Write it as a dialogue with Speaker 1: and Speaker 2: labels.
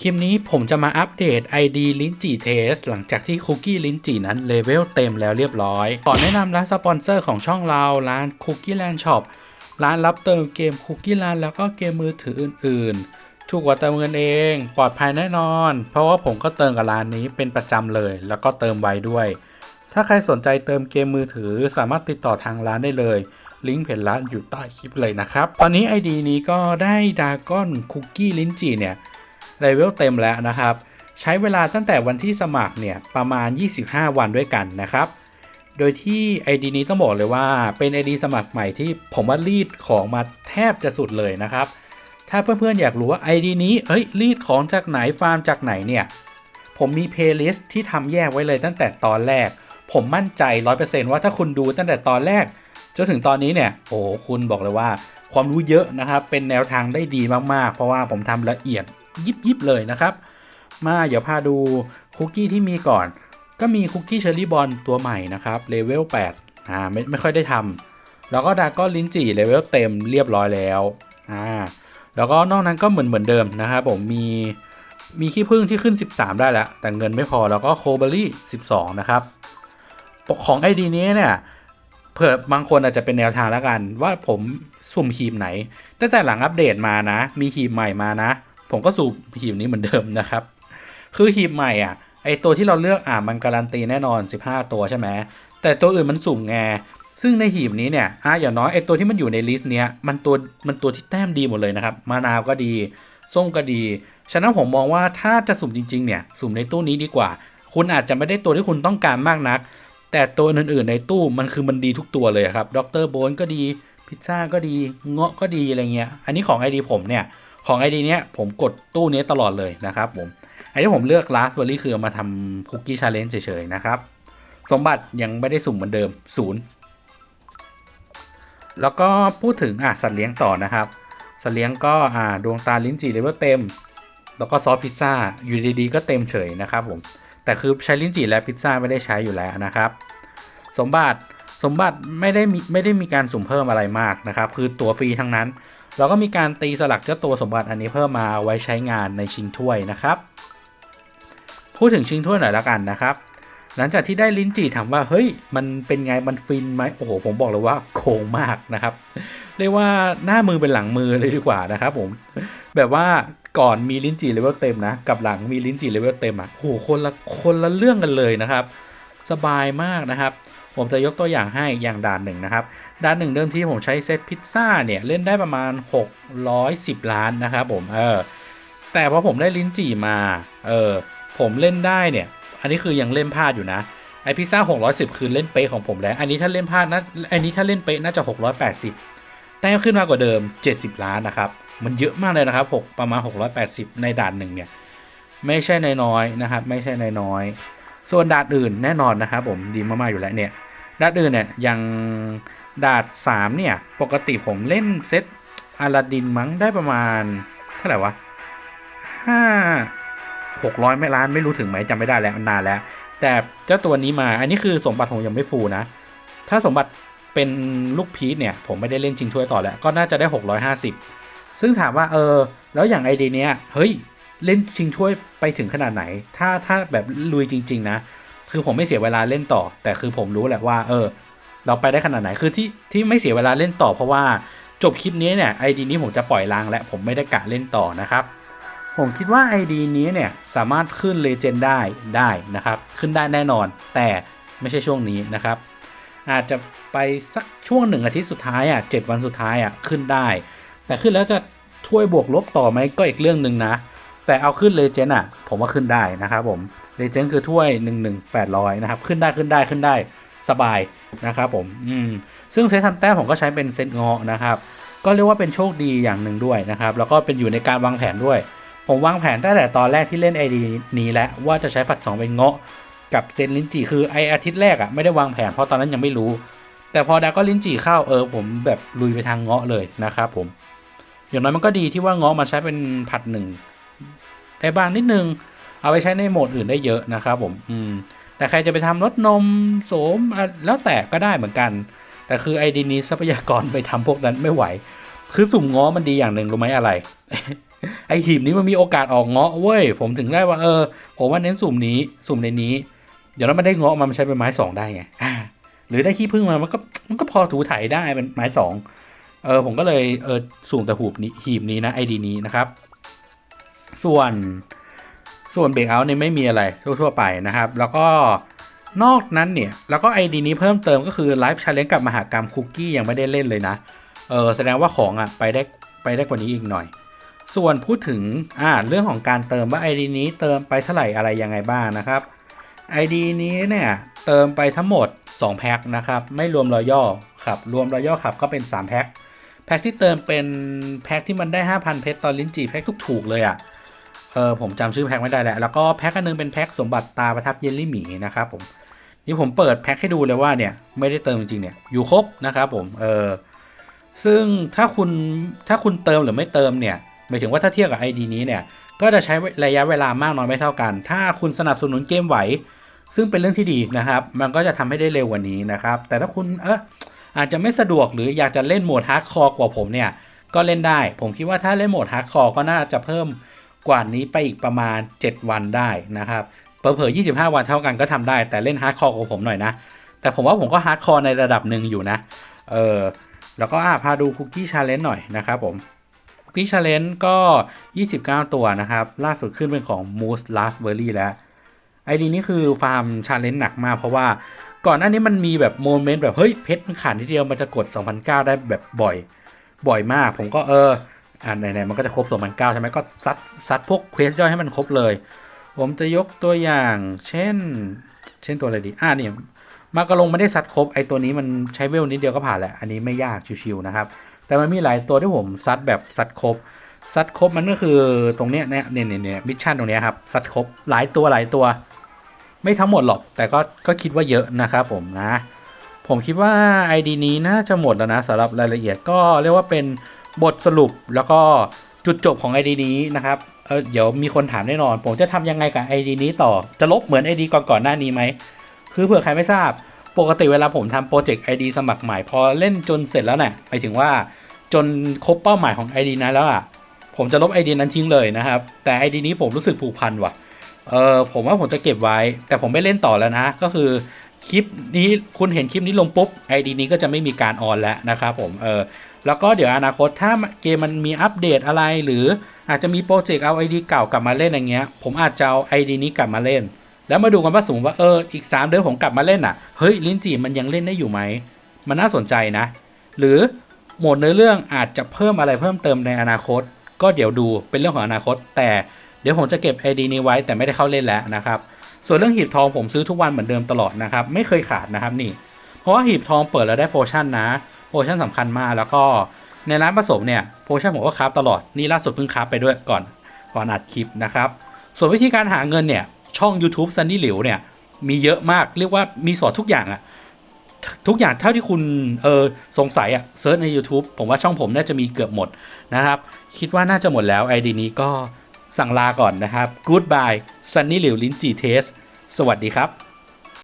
Speaker 1: คลิปนี้ผมจะมาอัปเดต ID ลิ้นจี่เทส หลังจากที่คุกกี้ลิ้นจี่นั้นเลเวลเต็มแล้วเรียบร้อย ขอแนะนำร้านสปอนเซอร์ของช่องเราร้าน Cookie Land Shop ร้านรับเติมเกม Cookie Land แล้วก็เกมมือถืออื่นๆ ถูกกว่าเติมเงินเอง ปลอดภัยแน่นอน เพราะว่าผมก็เติมกับร้านนี้เป็นประจำเลย แล้วก็เติมไวด้วย ถ้าใครสนใจเติมเกมมือถือสามารถติดต่อทางร้านได้เลยลิงก์เพจร้านอยู่ใต้คลิปเลยนะครับ ตอนนี้ ID นี้ก็ได้ดาก้อนคุกกี้ลิ้นจี่เนี่ย เลเวลเต็มแล้วนะครับ ใช้เวลาตั้งแต่วันที่สมัครเนี่ยประมาณ 25 วันด้วยกันนะครับ โดยที่ ID นี้ต้องบอกเลยว่าเป็น ID สมัครใหม่ที่ผมว่ารีดของมาแทบจะสุดเลยนะครับ ถ้าเพื่อนๆอยากรู้ว่า ID นี้เอ้ยรีดของจากไหนฟาร์มจากไหนเนี่ยผมมีเพลย์ลิสต์ที่ทำแยกไว้เลยตั้งแต่ตอนแรก ผมมั่นใจ 100%ว่าถ้าคุณดูตั้งแต่ตอนแรกจนถึงตอนนี้เนี่ย โอ้คุณบอกเลยว่า ความรู้เยอะนะครับ เป็นแนวทางได้ดีมาก ๆ เพราะว่าผมทำละเอียด ยิบยิบเลยนะครับ มาเดี๋ยวพาดูคุกกี้ที่มีก่อน ก็มีคุกกี้เชอร์รี่บอลตัวใหม่นะครับเลเวล8อ่าไม่ไม่ค่อยได้ทำแล้วก็ดาก้อนลิ้นจี่เลเวลเต็มเรียบร้อยแล้วอ่าแล้วก็นอกนั้นก็เหมือนเหมือนเดิมนะครับผมมีมีขี้ผึ้งที่ขึ้น 13 ได้แล้ว แต่เงินไม่พอแล้วก็โคเบอรี่ 12 นะครับ ของไอดีนี้เนี่ยเผื่อบางคนอาจจะเป็นแนวทางแล้วกัน ว่าผมสุ่มหีบไหน ตั้งแต่หลังอัปเดตมานะ มีหีบใหม่มานะ ผมก็สุ่มหีบนี้เหมือนเดิมนะครับ คือหีบใหม่อะไอตัวที่เราเลือกอะมันการันตีแน่นอน 15 ตัวใช่ไหมแต่ตัวอื่นมันสุ่มไงซึ่งในหีบนี้เนี่ยอะอย่างน้อยไอตัวที่มันอยู่ในลิสต์เนี้ยมันตัวมันตัวที่แต้มดีหมดเลยนะครับมะนาวก็ดี ส้มก็ดี ฉะนั้นผมมองว่าถ้าจะสุ่มจริงๆเนี่ยสุ่มในตู้นี้ดีกว่า คุณอาจจะไม่ได้ตัวที่คุณต้องการมากนัก แต่ตัวอื่นๆในตู้มันคือมันดีทุกตัวเลยครับ ดรโบนก็ดี พิซซ่าก็ดี เงาะก็ดีอะไรเงี้ย อันนี้ของ ID ผมเนี่ย ของ ID เนี้ยผมกดตู้นี้ตลอดเลยนะครับผมไอ้ที่ผมเลือกลาสเบอร์รี่คือมาทำคุกกี้ชาเลนจ์เฉยๆนะครับ สมบัติยังไม่ได้สุ่มเหมือนเดิมศูนย์แล้วก็พูดถึงอะสัตว์เลี้ยงต่อนะครับ สัตว์เลี้ยงก็อ่าดวงตาลิ้นจี่เลเวลเต็ม แล้วก็ซอสพิซซ่าอยู่ดีๆก็เต็มเฉยนะครับผมแต่คือใช้ลิ้นจี่และพิซซ่าไม่ได้ใช้อยู่แล้วนะครับ สมบัติสมบัติไม่ได้มีไม่ได้มีการสุ่มเพิ่มอะไรมากนะครับ คือตัวฟรีทั้งนั้น เราก็มีการตีสลักเจ้าตัวสมบัติอันนี้เพิ่มมาไว้ใช้งานในชิงถ้วยนะครับ พูดถึงชิงถ้วยหน่อยละกันนะครับ หลังจากที่ได้ลิ้นจี่ถามว่าเฮ้ยมันเป็นไงมันฟินไหมโอ้โหผมบอกเลยว่าโค้งมากนะครับ เรียกว่าหน้ามือเป็นหลังมือเลยดีกว่านะครับผมแบบว่าก่อนมีลิ้นจี่เลเวลเต็มนะกับหลังมีลิ้นจี่เลเวลเต็มอะโหคนละคนละเรื่องกันเลยนะครับ สบายมากนะครับ ผมจะยกตัวอย่างให้อย่างด่านหนึ่งนะครับ ด่านหนึ่งเดิมที่ผมใช้เซตพิซซ่าเนี่ย เล่นได้ประมาณ 610 ล้านนะครับผมเออแต่พอผมได้ลิ้นจี่มาเออผมเล่นได้เนี่ย อันนี้คือยังเล่นพลาดอยู่นะไอพิซซ่า610 คือเล่นเป๊ะของผมแล้ว อันนี้ถ้าเล่นพลาดนะอันนี้ถ้าเล่นเป๊ะน่าจะ 680 แต้มขึ้นมากกว่าเดิม 70 ล้านนะครับ มันเยอะมากเลยนะครับ6ประมาณ 680 ในด่านหนึ่งเนี่ย ไม่ใช่นน้อยนะครับ ไม่ใช่นน้อย ส่วนด่านอื่นแน่นอนนะครับผมดีมากๆอยู่แล้วเนี่ยด่านอื่นเนี่ยย่าง ดานสามเนี่ย ปกติผมเล่นเซตอาลาดินมั้งได้ประมาณ เท่าไหร่วะห้าหกร้อยไม่ล้านไม่รู้ถึงไหมจำไม่ได้แล้วนานแล้ว แต่เจ้าตัวนี้มาอันนี้คือสมบัติผมยังไม่ฟูลนะ ถ้าสมบัติเป็นลูกพีชเนี่ย ผมไม่ได้เล่นจริงถ้วยต่อแล้ว ก็น่าจะได้ 650 ซึ่งถามว่าเออ แล้วอย่างไอเดียเนี้ยเฮ้ย เล่นชิงถ้วยไปถึงขนาดไหน ถ้าถ้าแบบลุยจริง ๆ นะ คือผมไม่เสียเวลาเล่นต่อ แต่คือผมรู้แหละว่า เออ เราไปได้ขนาดไหนคือที่ที่ไม่เสียเวลาเล่นต่อเพราะว่าจบคลิปนี้เนี่ยไอดีนี้ผมจะปล่อยลางและผมไม่ได้กะเล่นต่อนะครับ ผมคิดว่า ID นี้เนี่ยสามารถขึ้นเลเจนได้ได้นะครับ ขึ้นได้แน่นอน แต่ไม่ใช่ช่วงนี้นะครับ อาจจะไปสักช่วงหนึ่งอาทิตย์สุดท้ายอะเจ็ดวันสุดท้ายอะขึ้นได้ แต่ขึ้นแล้วจะช่วยบวกลบต่อไหมก็อีกเรื่องหนึ่งนะ แต่เอาขึ้นเลเจนอะผมว่าขึ้นได้นะครับผมเลเจนคือถ้วย 1 1 800 นะครับ ขึ้นได้ขึ้นได้ขึ้นได้ สบายนะครับผมอืมซึ่งเซตทำแต้มผมก็ใช้เป็นเซตเงาะนะครับก็เรียกว่าเป็นโชคดีอย่างหนึ่งด้วยนะครับ แล้วก็เป็นอยู่ในการวางแผนด้วย ผมวางแผนตั้งแต่ตอนแรกที่เล่น ID นี้แล้วว่าจะใช้ผัดสองเป็นเงาะกับเซนลิ้นจี่คือไออาทิตย์แรกอะ่ะไม่ได้วางแผนเพราะตอนนั้นยังไม่รู้ แต่พอดาก็ลิ้นจี่เข้าเออผมแบบลุยไปทางเงาะเลยนะครับผม อย่างน้อยมันก็ดีที่ว่าเงาะมาใช้เป็นผัดหนึ่งได้บ้างนิดนึง เอาไปใช้ในโหมดอื่นได้เยอะนะครับผม อืม แต่ใครจะไปทำรถนมโสมแล้วแต่ก็ได้เหมือนกัน แต่คือไอดีนี้ทรัพยากรไปทำพวกนั้นไม่ไหว คือสุ่มง้อมันดีอย่างหนึ่งรู้ไหมอะไร ไอหีบนี้มันมีโอกาสออกเงาะเว้ยผมถึงได้ว่าเออผมว่าเน้นสุ่มนี้สุ่มในนี้ เดี๋ยวแล้วมันได้เงาะมันใช้เป็นไม้สองได้ไงอ่าหรือได้ขี้ผึ้งมามันก็มันก็พอถูถ่ายได้เป็นไม้สองเออผมก็เลยเออสุ่มแต่หูบนี้หีบนี้นะไอดีนี้นะครับ ส่วน ส่วนเบรกเอาท์เนี่ยไม่มีอะไรทั่วๆไปนะครับ แล้วก็นอกนั้นเนี่ย แล้วก็ไอดีนี้เพิ่มเติมก็คือไลฟ์ชาเลนจ์กับมหากรรมคุกกี้ยังไม่ได้เล่นเลยนะ เออแสดงว่าของอะไปได้ไปได้กว่านี้อีกหน่อย ส่วนพูดถึงอ่าเรื่องของการเติมว่า ID นี้เติมไปเท่าไหร่อะไรยังไงบ้างนะครับ ID นี้เนี่ยเติมไปทั้งหมด 2 แพ็คนะครับ ไม่รวมรอยย่อครับ รวมรอยย่อครับก็เป็น 3 แพ็คแพ็คที่เติมเป็นแพ็คที่มันได้ 5,000 เพชรตอนลิ้นจี่แพ็คทุกถูกเลยอะ่ะ เออผมจำชื่อแพ็คไม่ได้แหละ แล้วก็แพ็คอันนึงเป็นแพ็คสมบัติตาประทับเยลลี่หมีนะครับผม นี่ผมเปิดแพ็คให้ดูเลยว่าเนี่ยไม่ได้เติมจริงๆเนี่ยอยู่ครบนะครับผม เออซึ่งถ้าคุณถ้าคุณเติมหรือไม่เติมเนี่ยหมายถึงว่าถ้าเทียบกับ ID นี้เนี่ยก็จะใช้ระยะเวลามากน้อยไม่เท่ากัน ถ้าคุณสนับสนุนเกมไหว ซึ่งเป็นเรื่องที่ดีนะครับ มันก็จะทำให้ได้เร็วกว่านี้นะครับ แต่ถ้าคุณเอออาจจะไม่สะดวกหรืออยากจะเล่นโหมดฮาร์ดคอร์กว่าผมเนี่ยก็เล่นได้ ผมคิดว่าถ้าเล่นโหมดฮาร์ดคอร์ก็น่าจะเพิ่ม กว่านี้ไปอีกประมาณ 7 วันได้นะครับเผลอๆ25 วันเท่ากันก็ทำได้ แต่เล่นฮาร์ดคอร์กว่าผมหน่อยนะ แต่ผมว่าผมก็ฮาร์ดคอร์ในระดับหนึ่งอยู่นะ เออแล้วก็อะพาดูคุกกี้ชาเลนจ์หน่อยนะครับผมคุกกี้ชาเลนจ์ก็ 29 ตัวนะครับ ล่าสุดขึ้นเป็นของ Moose Raspberry แล้วไอดีนี้คือฟาร์มชาเลนจ์หนักมากเพราะว่าก่อนหน้านี้มันมีแบบโมเมนต์แบบเฮ้ยเพชรมันขาดนิดเดียวมันจะกด 2009 ได้แบบบ่อย บ่อยมาก ผมก็เออ อ่าไหนๆมันก็จะครบ2009ใช่ไหมก็ซัดซัดพวกเควสย่อยให้มันครบเลย ผมจะยกตัวอย่าง เช่น เช่นตัวอะไรดี อ่านี่มากระลงไม่ได้ซัดครบไอตัวนี้มันใช้เวลนิดเดียวก็ผ่านแหละอันนี้ไม่ยากชิวๆนะครับ แต่มันมีหลายตัวที่ผมซัดแบบซัดครบซัดครบมันก็คือตรงเนี้ยเนี่ยเนี่ยเนี่ยมิชชั่นตรงเนี้ยครับซัดครบหลายตัวหลายตัว ไม่ทั้งหมดหรอก แต่ก็ก็คิดว่าเยอะนะครับผมนะ ผมคิดว่า ID นี้น่าจะหมดแล้วนะสำหรับรายละเอียดก็เรียกว่าเป็น บทสรุปแล้วก็จุดจบของ ID นี้นะครับเเดี๋ยวมีคนถามแน่นอน ผมจะทำยังไงกับ ID นี้ต่อ จะลบเหมือน ID ก่อนก่อนหน้านี้ไหม คือเผื่อใครไม่ทราบ ปกติเวลาผมทำโปรเจกต์ ID สมัครใหม่พอเล่นจนเสร็จแล้วเนี่ยหมายถึงว่าจนครบเป้าหมายของ ID นั้นแล้วอะ ผมจะลบ ID นั้นทิ้งเลยนะครับ แต่ ID นี้ผมรู้สึกผูกพันว่ะ เออผมว่าผมจะเก็บไว้ แต่ผมไม่เล่นต่อแล้วนะ ก็คือคลิปนี้คุณเห็นคลิปนี้ลงปุ๊บ ID นี้ก็จะไม่มีการออนแล้วนะครับผม เออ แล้วก็เดี๋ยวอนาคตถ้าเกมมันมีอัปเดตอะไร หรืออาจจะมีโปรเจกต์เอา ID เก่ากลับมาเล่นอย่างเงี้ย ผมอาจจะเอา ID นี้กลับมาเล่น แล้วมาดูกันว่าสมมติว่าเอออีก 3 เดือนผมกลับมาเล่นอะเฮ้ยลิ้นจี่มันยังเล่นได้อยู่ไหมมันน่าสนใจนะ หรือโหมดเนื้อเรื่องอาจจะเพิ่มอะไรเพิ่มเติมในอนาคต ก็เดี๋ยวดูเป็นเรื่องของอนาคต แต่เดี๋ยวผมจะเก็บ ID นี้ไว้แต่ไม่ได้เข้าเล่นแล้วนะครับส่วนเรื่องหีบทองผมซื้อทุกวันเหมือนเดิมตลอดนะครับไม่เคยขาดนะครับนี่ เพราะว่าหีบทองเปิดแล้วได้โพชั่นนะ พชั่นสำคัญมากแล้วก็ในร้านผสมเนี่ยโพชั่นผมก็คราฟตลอดนี่ล่าสุดเพิ่งคราฟไปด้วยก่อนก่อนอัดคลิปนะครับ ส่วนวิธีการหาเงินเนี่ยช่อง YouTube ซันนี่หลิวเนี่ยมีเยอะมากเรียกว่ามีสอนทุกอย่างอะทุกอย่างเท่าที่คุณเออสงสัยอะเซิร์ชใน YouTube ผมว่าช่องผมน่าจะมีเกือบหมดนะครับ คิดว่าน่าจะหมดแล้ว ID นี้ก็สั่งลาก่อนนะครับ Goodbye ซันนี่หลิวลิ้นจีเทส สวัสดีครับ